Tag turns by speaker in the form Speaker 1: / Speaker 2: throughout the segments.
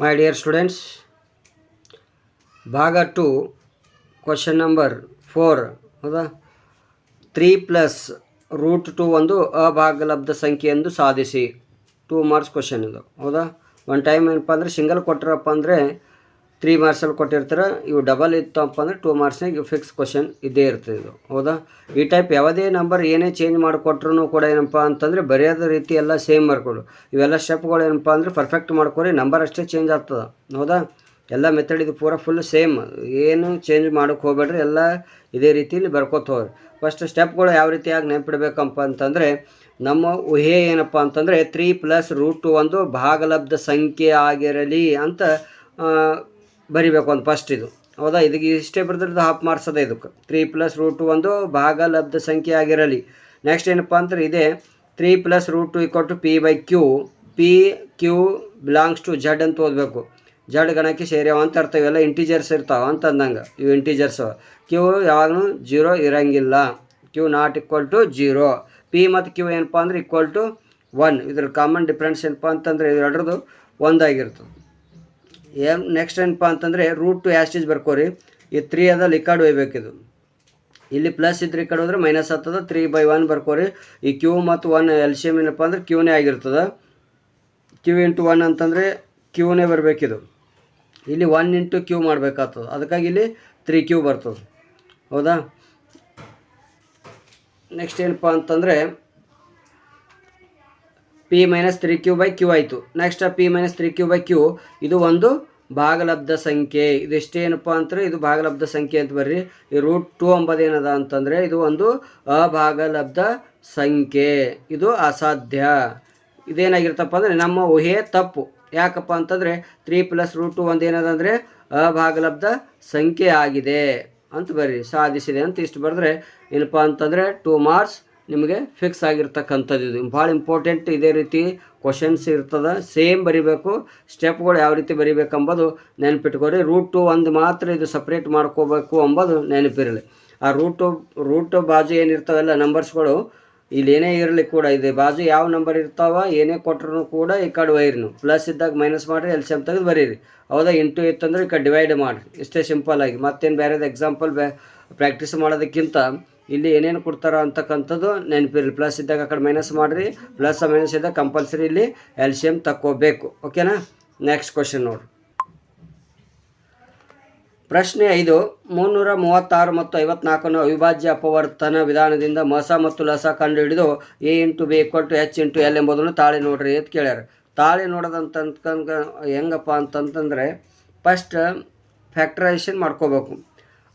Speaker 1: ಮೈ dear students ಭಾಗ two question number four ಹೌದಾ? Three plus root two ಒಂದು ಅಭಾಗಲಬ್ಧ ಸಂಖ್ಯೆ ಎಂದು ಸಾಧಿಸಿ. ಟೂ ಮಾರ್ಕ್ಸ್ ಕ್ವಶನ್ ಇದು, ಹೌದಾ? ಒನ್ ಟೈಮ್ ಏನಪ್ಪ ಅಂದರೆ ಸಿಂಗಲ್ ಕೊಟ್ಟರಪ್ಪ ಅಂದರೆ ತ್ರೀ ಮಾರ್ಕ್ಸಲ್ಲಿ ಕೊಟ್ಟಿರ್ತಾರೆ, ಇವು ಡಬಲ್ ಇತ್ತಪ್ಪ ಅಂದರೆ ಟೂ ಮಾರ್ಕ್ಸ್ನಾಗ ಫಿಕ್ಸ್ ಕ್ವಶನ್ ಇದೇ ಇರ್ತದೆ ಇದು. ಹೌದಾ? ಈ ಟೈಪ್ ಯಾವುದೇ ನಂಬರ್ ಏನೇ ಚೇಂಜ್ ಮಾಡಿಕೊಟ್ರು ಕೂಡ ಏನಪ್ಪ ಅಂತಂದರೆ ಬರೆಯೋದ ರೀತಿ ಎಲ್ಲ ಸೇಮ್ ಮಾಡಿಕೊಡು ಇವೆಲ್ಲ ಸ್ಟೆಪ್ಗಳು ಏನಪ್ಪ ಅಂದರೆ ಪರ್ಫೆಕ್ಟ್ ಮಾಡ್ಕೊರಿ ನಂಬರ್ ಅಷ್ಟೇ ಚೇಂಜ್ ಆಗ್ತದೆ. ಹೌದಾ? ಎಲ್ಲ ಮೆಥಡ್ ಇದು ಪೂರ ಫುಲ್ ಸೇಮ್ ಏನು ಚೇಂಜ್ ಮಾಡೋಕ್ಕೆ ಹೋಗ್ಬೇಡ್ರಿ, ಎಲ್ಲ ಇದೇ ರೀತಿಯಲ್ಲಿ ಬರ್ಕೋತ ಹೋಗ್ರಿ. ಫಸ್ಟ್ ಸ್ಟೆಪ್ಗಳು ಯಾವ ರೀತಿಯಾಗಿ ನೆನಪಿಡ್ಬೇಕಪ್ಪ ಅಂತಂದರೆ, ನಮ್ಮ ಊಹೆ ಏನಪ್ಪ ಅಂತಂದರೆ ತ್ರೀ ಪ್ಲಸ್ ರೂಟ್ ಒಂದು ಭಾಗಲಬ್ಧ ಸಂಖ್ಯೆ ಆಗಿರಲಿ ಅಂತ ಬರಿಬೇಕು ಒಂದು ಫಸ್ಟ್ ಇದು. ಹೌದಾ? ಇದಕ್ಕೆ ಇಷ್ಟೇ ಬರ್ತಿರೋದು ಹಾಫ್ ಮಾರ್ಕ್ಸ್ ಅದ ಇದಕ್ಕೆ. ತ್ರೀ ಪ್ಲಸ್ ರೂಟ್ ಒಂದು ಭಾಗ ಲಬ್ಧ ಸಂಖ್ಯೆ ಆಗಿರಲಿ. ನೆಕ್ಸ್ಟ್ ಏನಪ್ಪ ಅಂದ್ರೆ ಇದೆ three plus root two equal to P by Q P Q belongs to Z ಅಂತ ಓದಬೇಕು. ಜಡ್ ಗಣಕ್ಕೆ ಸೇರ್ಯಾವ ಅಂತ ಅರ್ಥ. ಇವೆಲ್ಲ ಇಂಟೀಜರ್ಸ್ ಇರ್ತಾವ ಅಂತ ಅಂದಂಗೆ. ಇವು ಇಂಟೀಜರ್ಸ್ ಕ್ಯೂ ಯಾವಾಗಲೂ ಜೀರೋ ಇರಂಗಿಲ್ಲ. Q not equal to zero P ಮತ್ತು ಕ್ಯೂ ಏನಪ್ಪ ಅಂದ್ರೆ ಈಕ್ವಲ್ ಟು ಒನ್ ಇದ್ರ ಕಾಮನ್ ಡಿಫ್ರೆನ್ಸ್ ಏನಪ್ಪ ಅಂತಂದರೆ ಎರಡ್ರದ್ದು ಒಂದಾಗಿರ್ತದೆ. ಏನು ನೆಕ್ಸ್ಟ್ ಏನಪ್ಪ ಅಂತಂದರೆ ರೂಟ್ ಟು ಆಸ್ಟೇಜ್ ಬರ್ಕೋರಿ. ಈ ತ್ರೀ ಅದ ಲಿಕಾಡ್ ಒಯ್ಬೇಕಿದು ಇಲ್ಲಿ ಪ್ಲಸ್ ಇದ್ರೆ ಈ ಕಡೆ ಹೋದ್ರೆ ಮೈನಸ್ ಆಗ್ತದೆ ತ್ರೀ ಬೈ ಒನ್ ಬರ್ಕೋರಿ. ಈ ಕ್ಯೂ ಮತ್ತು ಒನ್ ಎಲ್ ಸಿ ಎಂ ಏನಪ್ಪ ಅಂದ್ರೆ ಕ್ಯೂನೇ ಆಗಿರ್ತದೆ. ಕ್ಯೂ ಇಂಟು ಒನ್ ಅಂತಂದರೆ ಕ್ಯೂನೇ ಬರಬೇಕಿದು ಇಲ್ಲಿ ಒನ್ ಇಂಟು ಕ್ಯೂ ಮಾಡಬೇಕಾಗ್ತದೆ. ಅದಕ್ಕಾಗಿ ಇಲ್ಲಿ ತ್ರೀ ಕ್ಯೂ ಬರ್ತದೆ. ಹೌದಾ? ನೆಕ್ಸ್ಟ್ ಏನಪ್ಪ ಅಂತಂದರೆ P minus three Q by Q ಆಯಿತು. Next P minus three Q by Q ಇದು ಒಂದು ಭಾಗಲಬ್ಧ ಸಂಖ್ಯೆ. ಇದಿಷ್ಟೇನಪ್ಪ ಅಂದರೆ ಇದು ಭಾಗಲಬ್ಧ ಸಂಖ್ಯೆ ಅಂತ ಬರ್ರಿ. ಈ ರೂಟ್ ಟು ಏನದ ಅಂತಂದರೆ ಇದು ಒಂದು ಅಭಾಗಲಬ್ಧ ಸಂಖ್ಯೆ. ಇದು ಅಸಾಧ್ಯ. ಇದೇನಾಗಿರ್ತಪ್ಪ ಅಂದರೆ ನಮ್ಮ ಊಹೆ ತಪ್ಪು. ಯಾಕಪ್ಪ ಅಂತಂದರೆ ತ್ರೀ ಪ್ಲಸ್ ರೂಟ್ ಟು ಒಂದು ಏನದ ಅಂದರೆ ಅಭಾಗಲಬ್ಧ ಸಂಖ್ಯೆ ಆಗಿದೆ ಅಂತ ಬರ್ರಿ. ಸಾಧಿಸಿದೆ ಅಂತ ಇಷ್ಟು ಬರೆದ್ರೆ ಏನಪ್ಪ ಅಂತಂದರೆ ಟೂ ಮಾರ್ಕ್ಸ್ ನಿಮಗೆ ಫಿಕ್ಸ್ ಆಗಿರ್ತಕ್ಕಂಥದ್ದು ಇದು. ಭಾಳ ಇಂಪಾರ್ಟೆಂಟ್ ಇದೇ ರೀತಿ ಕ್ವಶನ್ಸ್ ಇರ್ತದೆ. ಸೇಮ್ ಬರಿಬೇಕು. ಸ್ಟೆಪ್ಗಳು ಯಾವ ರೀತಿ ಬರಿಬೇಕಂಬುದು ನೆನಪಿಟ್ಕೊರಿ ರೂಟ್ ಟು ಒಂದು ಮಾತ್ರ ಇದು ಸಪ್ರೇಟ್ ಮಾಡ್ಕೋಬೇಕು ಅಂಬೋದು ನೆನಪಿರಲಿ. ಆ ರೂಟು ರೂಟು ಬಾಜು ಏನಿರ್ತಾವೆಲ್ಲ ನಂಬರ್ಸ್ಗಳು ಇಲ್ಲಿ ಏನೇ ಇರಲಿ ಕೂಡ ಇದೆ. ಬಾಜು ಯಾವ ನಂಬರ್ ಇರ್ತಾವ ಏನೇ ಕೊಟ್ಟರು ಕೂಡ ಈ ಕಡೆ ನೀವು ಪ್ಲಸ್ ಇದ್ದಾಗ ಮೈನಸ್ ಮಾಡಿರಿ ಎಲ್ ಎಂ ತೆಗೆದು ಬರೀರಿ. ಹೌದಾ? ಇಂಟು ಇತ್ತಂದ್ರೆ ಈ ಕಡೆ ಡಿವೈಡ್ ಮಾಡಿರಿ. ಇಷ್ಟೇ ಸಿಂಪಲ್ ಆಗಿ. ಮತ್ತೇನು ಬೇರೆದು ಎಕ್ಸಾಂಪಲ್ ಬೇ ಪ್ರಾಕ್ಟೀಸ್ ಮಾಡೋದಕ್ಕಿಂತ ಇಲ್ಲಿ ಏನೇನು ಕೊಡ್ತಾರ ಅಂತಕ್ಕಂಥದ್ದು ನೆನಪಿರಲಿ. ಪ್ಲಸ್ ಇದ್ದಾಗ ಆ ಕಡೆ ಮೈನಸ್ ಮಾಡಿರಿ. ಪ್ಲಸ್ ಮೈನಸ್ ಇದ್ದಾಗ ಕಂಪಲ್ಸರಿ ಇಲ್ಲಿ ಎಲ್ಶಿಯಮ್ ತಕ್ಕೋಬೇಕು. ಓಕೆನಾ ನೆಕ್ಸ್ಟ್ ಕ್ವಶನ್ ನೋಡಿ. ಪ್ರಶ್ನೆ ಐದು. ಮುನ್ನೂರ ಮೂವತ್ತಾರು ಮತ್ತು ಐವತ್ನಾಲ್ಕನ್ನು ಅವಿಭಾಜ್ಯ ಅಪವರ್ತನ ವಿಧಾನದಿಂದ ಮಸ ಮತ್ತು ಲಸ ಕಂಡು ಹಿಡಿದು ಎ ಇಂಟು ಬಿ ಕೊಟ್ಟು ಎಚ್ ಇಂಟು ಎಲ್ ಎಂಬುದನ್ನು ತಾಳಿ ನೋಡ್ರಿ ಅಂತ ಕೇಳ್ಯಾರ. ತಾಳಿ ನೋಡೋದಂತ ಹೆಂಗಪ್ಪ ಅಂತಂತಂದರೆ ಫಸ್ಟ್ ಫ್ಯಾಕ್ಟ್ರೈಸೇಷನ್ ಮಾಡ್ಕೋಬೇಕು.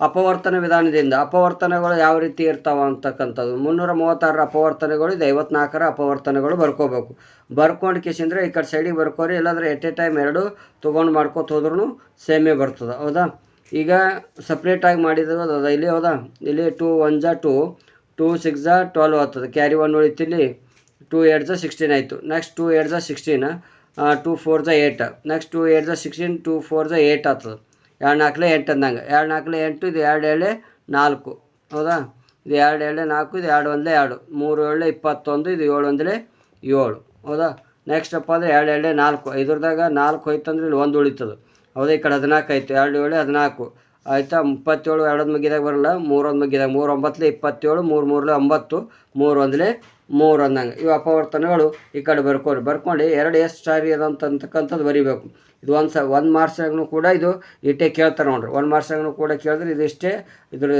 Speaker 1: ಅಪವರ್ತನ ವಿಧಾನದಿಂದ ಅಪವರ್ತನಗಳು ಯಾವ ರೀತಿ ಇರ್ತಾವ ಅಂತಕ್ಕಂಥದ್ದು. ಮುನ್ನೂರ ಮೂವತ್ತಾರರ ಅಪವರ್ತನಗಳು, ಇದು ಐವತ್ನಾಲ್ಕರ ಅಪವರ್ತನಗಳು ಬರ್ಕೋಬೇಕು. ಬರ್ಕೊಂಡು ಕೇಸಿಂದ್ರೆ ಈ ಕಡೆ ಸೈಡಿಗೆ ಬರ್ಕೋರಿ, ಇಲ್ಲಾಂದ್ರೆ ಎಟ್ ಎ ಟೈಮ್ ಎರಡು ತೊಗೊಂಡು ಮಾಡ್ಕೋತ ಹೋದ್ರೂ ಸೇಮೇ ಬರ್ತದೆ. ಹೌದಾ? ಈಗ ಸಪ್ರೇಟಾಗಿ ಮಾಡಿದ್ರು ಅದ ಇಲ್ಲಿ ಹೌದಾ? ಇಲ್ಲಿ ಟೂ ಒನ್ ಜಾ ಟೂ ಟೂ ಸಿಕ್ಸ್ ಜಾ ಟ್ವೆಲ್ವ್ ಆಗ್ತದೆ. ಕ್ಯಾರಿ ಒನ್ ಉಳಿತು ಇಲ್ಲಿ ಟೂ ಏಟ್ ಜಾ ಸಿಕ್ಸ್ಟೀನ್ ಆಯಿತು ನೆಕ್ಸ್ಟ್ ಟೂ ಏಟ್ ಜಾ ಸಿಕ್ಸ್ಟೀನ್ ಟೂ ಫೋರ್ ಜಾ ಏಟ್ ನೆಕ್ಸ್ಟ್ ಟೂ ಏಟ್ ಜಾ ಸಿಕ್ಸ್ಟೀನ್ ಟೂ ಫೋರ್ ಜಾ ಏಟ್ ಆಗ್ತದೆ. ಎರಡು ನಾಲ್ಕಲೆ ಎಂಟು ಅಂದಂಗೆ. ಎರಡು ನಾಲ್ಕಲೆ ಎಂಟು, ಇದು ಎರಡು ಏಳೆ, ನಾಲ್ಕು. ಹೌದಾ? ಇದು ಎರಡು ಏಳೆ, ನಾಲ್ಕು, ಇದು ಎರಡು ಒಂದಲೇ ಎರಡು. ಮೂರು ಏಳೆ, ಇಪ್ಪತ್ತೊಂದು, ಇದು ಏಳು ಒಂದಲೇ ಏಳು. ಹೌದಾ? ನೆಕ್ಸ್ಟ್ ಅಪ್ಪ ಅಂದರೆ ಎರಡು ಏಳೆ, ನಾಲ್ಕು. ಇದ್ರದಾಗ ನಾಲ್ಕು ಹೋಯ್ತಂದ್ರೆ ಇಲ್ಲಿ ಒಂದು ಉಳಿತದೆ. ಹೌದಾ, ಈ ಕಡೆ ಹದಿನಾಲ್ಕು ಆಯಿತು. ಎರಡು ಏಳು, ಹದಿನಾಲ್ಕು. ಆಯಿತಾ ಇಪ್ಪತ್ತೇಳು ಎರಡೊಂದು ಮುಗಿದಾಗ ಬರಲ್ಲ, ಮೂರೊಂದು ಮುಗಿದಾಗ ಮೂರು ಒಂಬತ್ತಲೆ ಇಪ್ಪತ್ತೇಳು, ಮೂರು ಮೂರಲೆ ಒಂಬತ್ತು ಮೂರು ಒಂದಲೇ ಮೂರು ಅಂದಂಗೆ ಇವು ಅಪವರ್ತನಗಳು. ಈ ಕಡೆ ಬರ್ಕೊಳ್ರಿ ಬರ್ಕೊಂಡು ಎರಡು ಎಷ್ಟು ಸಾರಿ ಅದಂತಕ್ಕಂಥದ್ದು ಬರಿಬೇಕು. ಇದು ಒಂದು ಸ, ಒಂದು ಮಾರ್ಸಾಗೂ ಕೂಡ ಇದು ಇಟ್ಟೇ ಕೇಳ್ತಾರೆ ನೋಡ್ರಿ. ಒಂದು ಮಾರ್ಕ್ಸ್ನಾಗೂ ಕೂಡ ಕೇಳಿದ್ರೆ ಇದಿಷ್ಟೇ ಇದ್ರ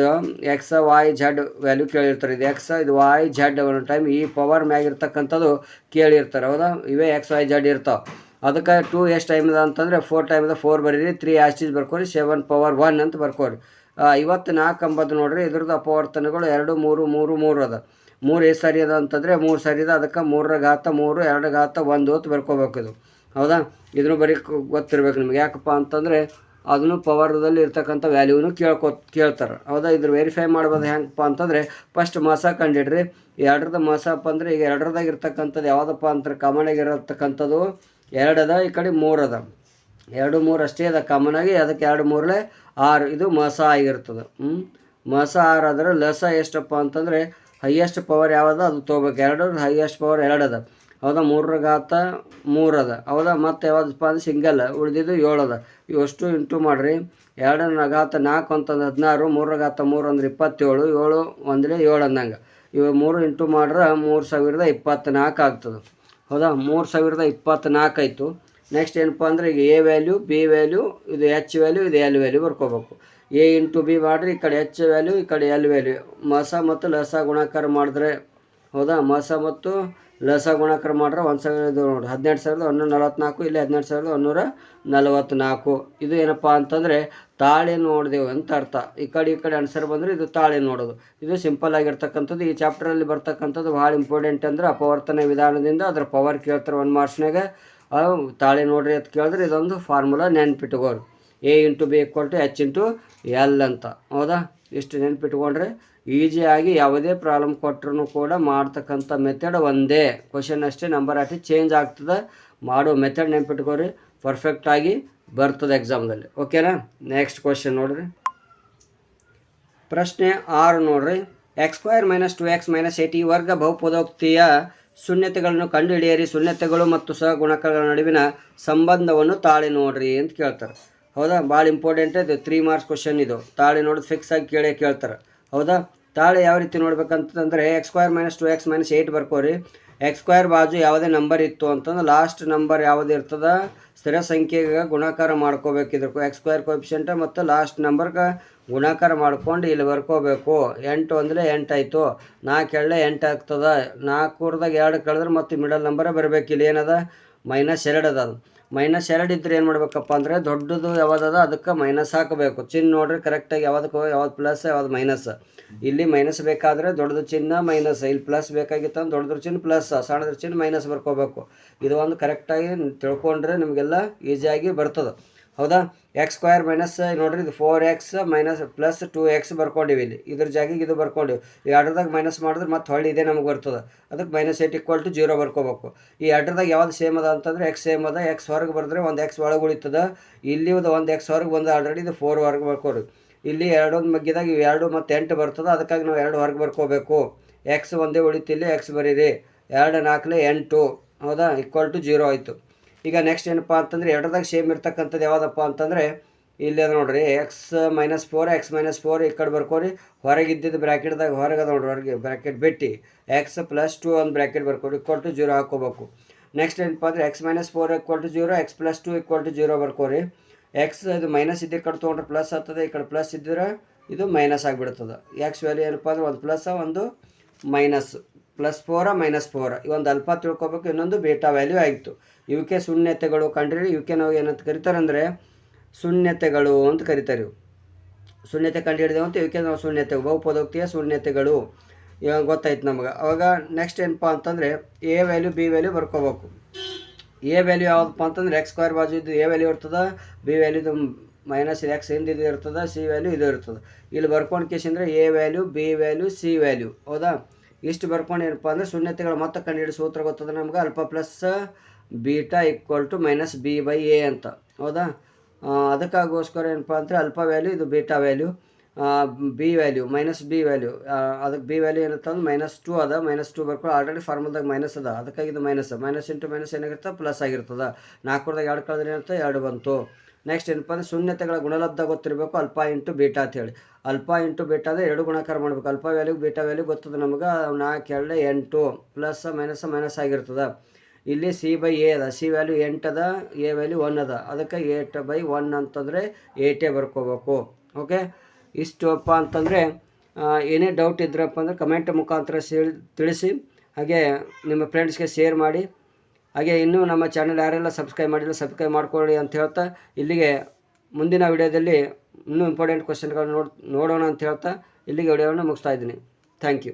Speaker 1: ಎಕ್ಸ ವಾಯ್ ಝಡ್ ವ್ಯಾಲ್ಯೂ ಕೇಳಿರ್ತಾರೆ. ಇದು ಎಕ್ಸ, ಇದು ವಾಯ್ ಝಡ್ ಒಂದು ಟೈಮ್ ಈ ಪವರ್ ಮ್ಯಾಗಿರ್ತಕ್ಕಂಥದ್ದು ಕೇಳಿರ್ತಾರೆ. ಹೌದಾ? ಇವೇ ಎಕ್ಸ್, ವೈ, ಝಡ್ ಇರ್ತಾವೆ. ಅದಕ್ಕೆ ಟೂ ಎಷ್ಟು ಟೈಮ್ ಅದ ಅಂತಂದರೆ ಫೋರ್ ಟೈಮ್ ಅದ ಫೋರ್ ಬರೀರಿ ತ್ರೀ ಆಸ್ಟೀಸ್ ಬರ್ಕೋರಿ ಸೆವೆನ್ ಪವರ್ ಒನ್ ಅಂತ ಬರ್ಕೋರಿ. ಇವತ್ತು ನಾಲ್ಕು ಅಂಬದು ನೋಡಿರಿ, ಇದ್ರದ್ದು ಅಪವರ್ತನಗಳು ಎರಡು, ಮೂರು ಮೂರು ಮೂರು ಅದ. ಮೂರು ಎಷ್ಟು ಸರಿ ಅದ ಅಂತಂದರೆ ಮೂರು ಸರಿ ಅದ, ಅದಕ್ಕೆ ಮೂರರ ಘಾತ ಮೂರು, ಎರಡು ಘಾತ ಒಂದು ಹೊತ್ತು ಬರ್ಕೋಬೇಕು ಇದು. ಹೌದಾ? ಇದನ್ನು ಬರೀ ಗೊತ್ತಿರಬೇಕು ನಿಮ್ಗೆ. ಯಾಕಪ್ಪ ಅಂತಂದರೆ ಅದನ್ನು ಪವರ್ದಲ್ಲಿ ಇರ್ತಕ್ಕಂಥ ವ್ಯಾಲ್ಯೂನು ಕೇಳ್ಕೊ, ಕೇಳ್ತಾರೆ. ಹೌದಾ? ಇದ್ರ ವೆರಿಫೈ ಮಾಡ್ಬೋದು ಹೆಂಗಪ್ಪ ಅಂತಂದರೆ ಫಸ್ಟ್ ಮಸ ಕಂಡಿಡ್ರಿ. ಎರಡರದ ಮಾಸಪ್ಪ ಅಂದರೆ ಈಗ ಎರಡರದಾಗ ಇರ್ತಕ್ಕಂಥದ್ದು ಯಾವುದಪ್ಪ ಅಂತಾರೆ ಕಾಮನಾಗಿ ಇರತಕ್ಕಂಥದ್ದು ಎರಡದ, ಈ ಕಡೆ ಮೂರು ಅದ ಎರಡು, ಮೂರು ಅಷ್ಟೇ ಅದ ಕಾಮನ್ ಆಗಿ ಅದಕ್ಕೆ ಎರಡು ಮೂರಲೆ ಆರು. ಇದು ಮಸ ಆಗಿರ್ತದೆ. ಹ್ಞೂ ಮಸ ಆರು ಆದರೆ ಲಸ ಎಷ್ಟಪ್ಪ ಅಂತಂದರೆ ಹೈಯೆಸ್ಟ್ ಪವರ್ ಯಾವ್ದು ಅದು ತೊಗೋಬೇಕು. ಎರಡು ಹೈಯೆಸ್ಟ್ ಪವರ್ ಎರಡು ಅದ ಹೌದಾ? ಮೂರರ ಘಾತ ಅದ ಹೌದಾ? ಮತ್ತು ಯಾವುದಪ್ಪ ಅಂದ್ರೆ ಸಿಂಗಲ್ ಉಳಿದಿದ್ದು ಏಳು ಅದ ಇವಷ್ಟು ಇಂಟು ಮಾಡಿರಿ. ಎರಡರ ಘಾತ ನಾಲ್ಕು ಅಂತಂದ್ರೆ ಹದಿನಾರು, ಮೂರರ ಘಾತ ಮೂರು ಅಂದ್ರೆ ಇಪ್ಪತ್ತೇಳು, ಏಳು ಅಂದರೆ ಏಳು ಅಂದಂಗೆ. ಇವು ಮೂರು ಇಂಟು ಮಾಡ್ರೆ ಮೂರು ಸಾವಿರದ ಇಪ್ಪತ್ತ್ನಾಲ್ಕು ಆಗ್ತದೆ. ಹೌದಾ? ಮೂರು ಸಾವಿರದ ಇಪ್ಪತ್ತ್ನಾಲ್ಕು ಆಯಿತು. ನೆಕ್ಸ್ಟ್ ಏನಪ್ಪ ಅಂದರೆ ಈಗ ಎ ವ್ಯಾಲ್ಯೂ ಬಿ ವ್ಯಾಲ್ಯೂ ಇದು ಎಚ್ ವ್ಯಾಲ್ಯೂ ಇದು ಎಲ್ ವ್ಯಾಲ್ಯೂ ಬರ್ಕೋಬೇಕು. ಎ ಇಂಟು ಬಿ ಮಾಡಿರಿ, ಈ ಕಡೆ ಎಚ್ ವ್ಯಾಲ್ಯೂ ಈ ಕಡೆ ಎಲ್ ವ್ಯಾಲ್ಯೂ ಮಸ ಮತ್ತು ಲಸ ಗುಣಾಕಾರ ಮಾಡಿದ್ರೆ, ಹೌದಾ? ಮಸ ಮತ್ತು ಲಸ ಗುಣಾಕಾರ ಮಾಡಿದ್ರೆ ಒಂದು ಸಾವಿರದ ನೋಡಿ ಹದಿನೆಂಟು ಸಾವಿರದ ಒಂದೂರ ನಲವತ್ತ್ನಾಲ್ಕು ಇಲ್ಲಿ ಹದಿನೆಂಟು ಸಾವಿರದ ಒಂದೂರ ನಲವತ್ತ್ನಾಲ್ಕು ಇದು ಏನಪ್ಪ ಅಂತಂದರೆ ತಾಳೆ ನೋಡಿದೆವು ಅಂತ ಅರ್ಥ. ಈ ಕಡೆ ಈ ಕಡೆ ಅನ್ಸರ್ ಬಂದರೆ ಇದು ತಾಳೆ ನೋಡೋದು. ಇದು ಸಿಂಪಲ್ ಆಗಿರ್ತಕ್ಕಂಥದ್ದು. ಈ ಚಾಪ್ಟರಲ್ಲಿ ಬರ್ತಕ್ಕಂಥದ್ದು ಭಾಳ ಇಂಪಾರ್ಟೆಂಟ್ ಅಂದರೆ ಅಪವರ್ತನ ವಿಧಾನದಿಂದ ಅದರ ಪವರ್ ಕೇಳ್ತಾರೆ ಒಂದು ಮಾರ್ಕ್ಸ್ನಾಗ ತಾಳೆ ನೋಡ್ರಿ ಅಂತ ಕೇಳಿದ್ರೆ ಇದೊಂದು formula ನೆನ್ಪಿಟ್ಕೋರು A into B equal to H into L ಅಂತ. ಹೌದಾ? ಇಷ್ಟು ನೆನ್ಪಿಟ್ಕೊಂಡ್ರೆ ಈಸಿಯಾಗಿ ಯಾವುದೇ ಪ್ರಾಬ್ಲಮ್ ಕೊಟ್ಟರು ಕೂಡ ಮಾಡ್ತಕ್ಕಂಥ ಮೆಥಡ್ ಒಂದೇ. ಕ್ವಶನ್ ಅಷ್ಟೇ ನಂಬರ್ ಅಷ್ಟೇ ಚೇಂಜ್ ಆಗ್ತದೆ. ಮಾಡೋ ಮೆಥಡ್ ನೆನ್ಪಿಟ್ಕೋರಿ ಪರ್ಫೆಕ್ಟಾಗಿ ಬರ್ತದೆ ಎಕ್ಸಾಮ್ದಲ್ಲಿ ಓಕೆನಾ ನೆಕ್ಸ್ಟ್ ಕ್ವಶನ್ ನೋಡ್ರಿ. ಪ್ರಶ್ನೆ ಆರು ನೋಡ್ರಿ. X square minus two X minus eight ಈ ವರ್ಗ ಬಹುಪದೋಕ್ತಿಯ ಶೂನ್ಯತೆಗಳನ್ನು ಕಂಡುಹಿಡಿಯಿರಿ. ಶೂನ್ಯತೆಗಳು ಮತ್ತು ಸಹಗುಣಕಗಳ ನಡುವಿನ ಸಂಬಂಧವನ್ನು ತಾಳಿ ನೋಡ್ರಿ ಅಂತ ಕೇಳ್ತಾರೆ. ಹೌದಾ? ಭಾಳ ಇಂಪಾರ್ಟೆಂಟ್ ಇದು. ತ್ರೀ ಮಾರ್ಕ್ಸ್ ಕ್ವಶನ್ ಇದು. ತಾಳಿ ನೋಡೋದು ಫಿಕ್ಸ್ ಆಗಿ ಕೇಳೇ ಕೇಳ್ತಾರೆ. ಹೌದಾ? ತಾಳೆ ಯಾವ ರೀತಿ ನೋಡ್ಬೇಕಂತಂದ್ರೆ X square minus two X minus eight ಬರ್ಕೋರಿ. X square ಬಾಜು ಯಾವುದೇ ನಂಬರ್ ಇತ್ತು ಅಂತಂದ್ರೆ ಲಾಸ್ಟ್ ನಂಬರ್ ಯಾವುದು ಇರ್ತದ? ಸ್ಥಿರ ಸಂಖ್ಯೆಗೆ ಗುಣಾಕಾರ ಮಾಡ್ಕೋಬೇಕಿದ್ರು ಎಕ್ಸ್ ಸ್ಕ್ವೇರ್ ಕೋಪಿಷೆಂಟ ಮತ್ತು ಲಾಸ್ಟ್ ನಂಬರ್ಗೆ ಗುಣಾಕಾರ ಮಾಡ್ಕೊಂಡು ಇಲ್ಲಿ ಬರ್ಕೋಬೇಕು. ಎಂಟು ಅಂದರೆ ಎಂಟು ಆಯಿತು. ನಾಲ್ಕು ಎಳ್ಳೆ ಎಂಟು ಆಗ್ತದ. ನಾಲ್ಕೂರ್ದಾಗ ಎರಡು ಕಳೆದ್ರೆ ಮತ್ತು ಮಿಡಲ್ ನಂಬರೇ ಬರಬೇಕು. ಇಲ್ಲಿ ಏನದ? ಮೈನಸ್ ಎರಡು ಅದು. ಮೈನಸ್ ಎರಡು ಇದ್ರೆ ಏನು ಮಾಡ್ಬೇಕಪ್ಪ ಅಂದರೆ ದೊಡ್ಡದು ಯಾವ್ದದ ಅದಕ್ಕೆ ಮೈನಸ್ ಹಾಕಬೇಕು. ಚಿನ್ ನೋಡ್ರಿ ಕರೆಕ್ಟಾಗಿ ಯಾವ್ದಕ್ಕೆ ಯಾವ್ದು ಪ್ಲಸ್ ಯಾವ್ದು ಮೈನಸ್ ಇಲ್ಲಿ ಮೈನಸ್ ಬೇಕಾದರೆ ದೊಡ್ಡದು ಚಿನ್ನ ಮೈನಸ್ ಇಲ್ಲಿ ಪ್ಲಸ್ ಬೇಕಾಗಿತ್ತು ಅಂದ್ರೆ ದೊಡ್ಡದ್ರ ಚಿನ್ನ ಪ್ಲಸ್ ಸಣ್ಣದ್ರ ಚಿನ್ನ ಮೈನಸ್ ಬರ್ಕೋಬೇಕು. ಇದು ಒಂದು ಕರೆಕ್ಟಾಗಿ ತಿಳ್ಕೊಂಡ್ರೆ ನಿಮಗೆಲ್ಲ ಈಸಿಯಾಗಿ ಬರ್ತದೆ. ಹೌದಾ? ಎಕ್ಸ್ ಸ್ಕ್ವೈರ್ ಮೈನಸ್ ನೋಡ್ರಿ ಇದು four X minus plus two X ಬರ್ಕೊಂಡಿವಿ ಇಲ್ಲಿ. ಇದ್ರ ಜಾಗಿಗೆ ಇದು ಬರ್ಕೊಂಡಿವಿ. ಈ ಎರಡ್ರದಾಗ ಮೈನಸ್ ಮಾಡಿದ್ರೆ ಮತ್ತೆ ಹೊಳ್ಳಿ ಇದೇ ನಮ್ಗೆ ಬರ್ತದೆ. ಅದಕ್ಕೆ minus eight equal to zero ಬರ್ಕೋಬೇಕು. ಈ ಎರಡ್ರದಾಗ ಯಾವ್ದು ಸೇಮ್ ಅದ ಅಂತಂದ್ರೆ ಎಕ್ಸ್ ಸೇಮ್ ಅದ. ಎಕ್ಸ್ ಹೊರಗೆ ಬರೆದ್ರೆ ಒಂದು ಎಕ್ಸ್ ಒಳಗೆ ಉಳಿತದ. ಇಲ್ಲಿ ಒಂದು ಎಕ್ಸ್ ಹೊರಗೆ ಬಂದು ಆಲ್ರೆಡಿ ಇದು ಫೋರ್ ಹೊರಗೆ ಬರ್ಕೋರಿ ಇಲ್ಲಿ ಎರಡೊಂದು ಮಗ್ಗಿದಾಗ ಇವು ಎರಡು ಮತ್ತು ಎಂಟು ಬರ್ತದೆ. ಅದಕ್ಕಾಗಿ ನಾವು ಎರಡು ಹೊರಗೆ ಬರ್ಕೋಬೇಕು. ಎಕ್ಸ್ ಒಂದೇ ಉಳಿತಿಲ್ಲ ಎಕ್ಸ್ ಬರೀರಿ. ಎರಡು ನಾಲ್ಕಲೆ ಎಂಟು. ಹೌದಾ? ಈಕ್ವಲ್ ಟು ಜೀರೋ ಆಯಿತು. ಈಗ ನೆಕ್ಸ್ಟ್ ಏನಪ್ಪ ಅಂತಂದ್ರೆ ಎರಡರದಾಗ ಸೇಮ್ ಇರ್ತಕ್ಕಂಥದ್ದು ಯಾವುದಪ್ಪ ಅಂತಂದರೆ ಇಲ್ಲಿ ಅದ ನೋಡ್ರಿ X minus four X minus four ಈ ಕಡೆ ಬರ್ಕೋರಿ. ಹೊರಗಿದ್ದಿದ್ದು ಬ್ರ್ಯಾಕೆಟ್ದಾಗ ಹೊರಗೆ ಅದ ನೋಡ್ರಿ, ಹೊರಗೆ ಬ್ರ್ಯಾಕೆಟ್ ಬಿಟ್ಟು. ಎಕ್ಸ್ ಪ್ಲಸ್ ಟು ಒಂದು ಬ್ರ್ಯಾಕೆಟ್ ಬರ್ಕೋರಿ ಈಕ್ವಲ್ ಟು ಜೀರೋ ಹಾಕೋಬೇಕು. ನೆಕ್ಸ್ಟ್ ಏನಪ್ಪ ಅಂದರೆ X minus four equal to zero X plus two equal to zero ಬರ್ಕೋರಿ. X ಇದು ಮೈನಸ್ ಇದ್ದ ಕಡೆ ತೊಗೊಂಡ್ರೆ ಪ್ಲಸ್ ಆಗ್ತದೆ, ಈ ಕಡೆ ಪ್ಲಸ್ ಇದ್ದರೆ ಇದು ಮೈನಸ್ ಆಗಿಬಿಡ್ತದೆ. ಎಕ್ಸ್ ವ್ಯಾಲ್ಯೂ ಏನಪ್ಪ ಅಂದ್ರೆ ಒಂದು ಪ್ಲಸ್ ಒಂದು minus plus four minus four ಒಂದು ಅಲ್ಪ ತಿಳ್ಕೊಬೇಕು, ಇನ್ನೊಂದು ಬೇಟಾ ವ್ಯಾಲ್ಯೂ ಆಯಿತು. ಇವಕ್ಕೆ ಶೂನ್ಯತೆಗಳು ಕಂಡ್ರಿ ಕೆ ನಾವು ಏನಂತ ಕರಿತಾರೆ ಅಂದರೆ ಶೂನ್ಯತೆಗಳು ಅಂತ ಕರಿತಾರೆ ಇವು ಶೂನ್ಯತೆ ಕಂಡುಹಿಡಿದೇವು ಅಂತ ಇವಕ್ಕೆ ನಾವು ಶೂನ್ಯತೆ, ಬಹುಪದೋಕ್ತಿಯ ಶೂನ್ಯತೆಗಳು. ಇವಾಗ ಗೊತ್ತಾಯ್ತು ನಮಗೆ. ಅವಾಗ ನೆಕ್ಸ್ಟ್ ಏನಪ್ಪ ಅಂತಂದರೆ ಎ ವ್ಯಾಲ್ಯೂ ಬಿ ವ್ಯಾಲ್ಯೂ ಬರ್ಕೋಬೇಕು. ಎ ವ್ಯಾಲ್ಯೂ ಯಾವುದಪ್ಪ ಅಂತಂದ್ರೆ ಎಕ್ಸ್ ಸ್ಕ್ವೇರ್ ಬಾಜು ಇದು ಎ ವ್ಯಾಲ್ಯೂ ಇರ್ತದೆ ಬಿ ವ್ಯಾಲ್ಯೂದು ಮೈನಸ್ ಎಕ್ಸ್ ಹಿಂದ ಇದು ಇರ್ತದೆ ಸಿ ವ್ಯಾಲ್ಯೂ ಇದು ಇರ್ತದೆ. ಇಲ್ಲಿ ಬರ್ಕೊಂಡು ಕೇಸಂದ್ರೆ A value B value C value ಹೌದಾ? ಇಷ್ಟು ಬರ್ಕೊಂಡೇನಪ್ಪ ಅಂದರೆ ಶೂನ್ಯತೆಗಳು ಮತ್ತೆ ಕಂಡುಹಿಡಿದು ಸೂತ್ರ ಗೊತ್ತದ ನಮ್ಗೆ? Alpha plus beta equal to minus B by A ಅಂತ. ಹೌದಾ? ಅದಕ್ಕಾಗೋಸ್ಕರ ಏನಪ್ಪ ಅಂದರೆ ಅಲ್ಪ ವ್ಯಾಲ್ಯೂ ಇದು beta value B value minus B value ಅದಕ್ಕೆ ಬಿ ವ್ಯಾಲ್ಯೂ ಏನಂತಂದ್ರೆ ಮೈನಸ್ ಟು ಅದ ಮೈನಸ್ ಟು ಬರ್ಕೊಂಡು ಆಲ್ರೆಡಿ ಫಾರ್ಮಲ್ದಾಗ ಮೈನಸ್ ಅದ. ಅದಕ್ಕಾಗಿ ಇದು ಮೈನಸ್ ಮೈನಸ್ ಇಂಟು ಮೈನಸ್ ಏನಾಗಿರ್ತದೆ? ಪ್ಲಸ್ ಆಗಿರ್ತದೆ. ನಾಲ್ಕರದಾಗ ಎರಡು ಕಳೆದ್ರೆ ಏನಂತ? ಎರಡು ಬಂತು. ನೆಕ್ಸ್ಟ್ ಏನಪ್ಪ ಅಂದರೆ ಶೂನ್ಯತೆಗಳ ಗುಣಲಬ್ಧ ಗೊತ್ತಿರಬೇಕು, ಅಲ್ಪ ಇಂಟು ಬೀಟಾ ಅಂತೇಳಿ ಅಲ್ಪ ಇಂಟು ಬೀಟಾ ಅಂದರೆ ಎರಡು ಗುಣಕಾರ ಮಾಡಬೇಕು. ಅಲ್ಪ ವ್ಯಾಲ್ಯೂ ಬೀಟಾ ವ್ಯಾಲ್ಯೂ ಗೊತ್ತದ ನಮ್ಗೆ? ನಾಲ್ಕು ಎರಡು ಎಂಟು ಪ್ಲಸ್ ಮೈನಸ್ ಮೈನಸ್ ಆಗಿರ್ತದೆ. ಇಲ್ಲಿ ಸಿ ಬೈ ಎ ಅದ. ಸಿ ವ್ಯಾಲ್ಯೂ ಎಂಟು ಅದ ಎ ವ್ಯಾಲ್ಯೂ ಒನ್ ಅದ. ಅದಕ್ಕೆ ಏಟ್ ಬೈ ಒನ್ ಅಂತಂದರೆ ಏಟೇ ಬರ್ಕೋಬೇಕು. ಓಕೆ ಇಷ್ಟಪ್ಪ ಅಂತಂದರೆ ಏನೇ ಡೌಟ್ ಇದ್ರಪ್ಪ ಅಂದರೆ ಕಮೆಂಟ್ ಮುಖಾಂತರ ಸೇ, ತಿಳಿಸಿ. ಹಾಗೆ ನಿಮ್ಮ ಫ್ರೆಂಡ್ಸ್ಗೆ ಶೇರ್ ಮಾಡಿ. ಹಾಗೆ ಇನ್ನೂ ನಮ್ಮ ಚಾನಲ್ ಯಾರೆಲ್ಲ ಸಬ್ಸ್ಕ್ರೈಬ್ ಮಾಡಿಲ್ಲ ಸಬ್ಸ್ಕ್ರೈಬ್ ಮಾಡಿಕೊಳ್ಳಿ ಅಂತ ಹೇಳ್ತಾ ಇಲ್ಲಿಗೆ ಮುಂದಿನ ವಿಡಿಯೋದಲ್ಲಿ ಇನ್ನೂ ಇಂಪಾರ್ಟೆಂಟ್ ಕ್ವಶನ್ಗಳನ್ನ ನೋಡ್, ನೋಡೋಣ ಅಂತ ಹೇಳ್ತಾ ಇಲ್ಲಿಗೆ ವಿಡಿಯೋವನ್ನು ಮುಗಿಸ್ತಾ ಇದ್ದೀನಿ. Thank you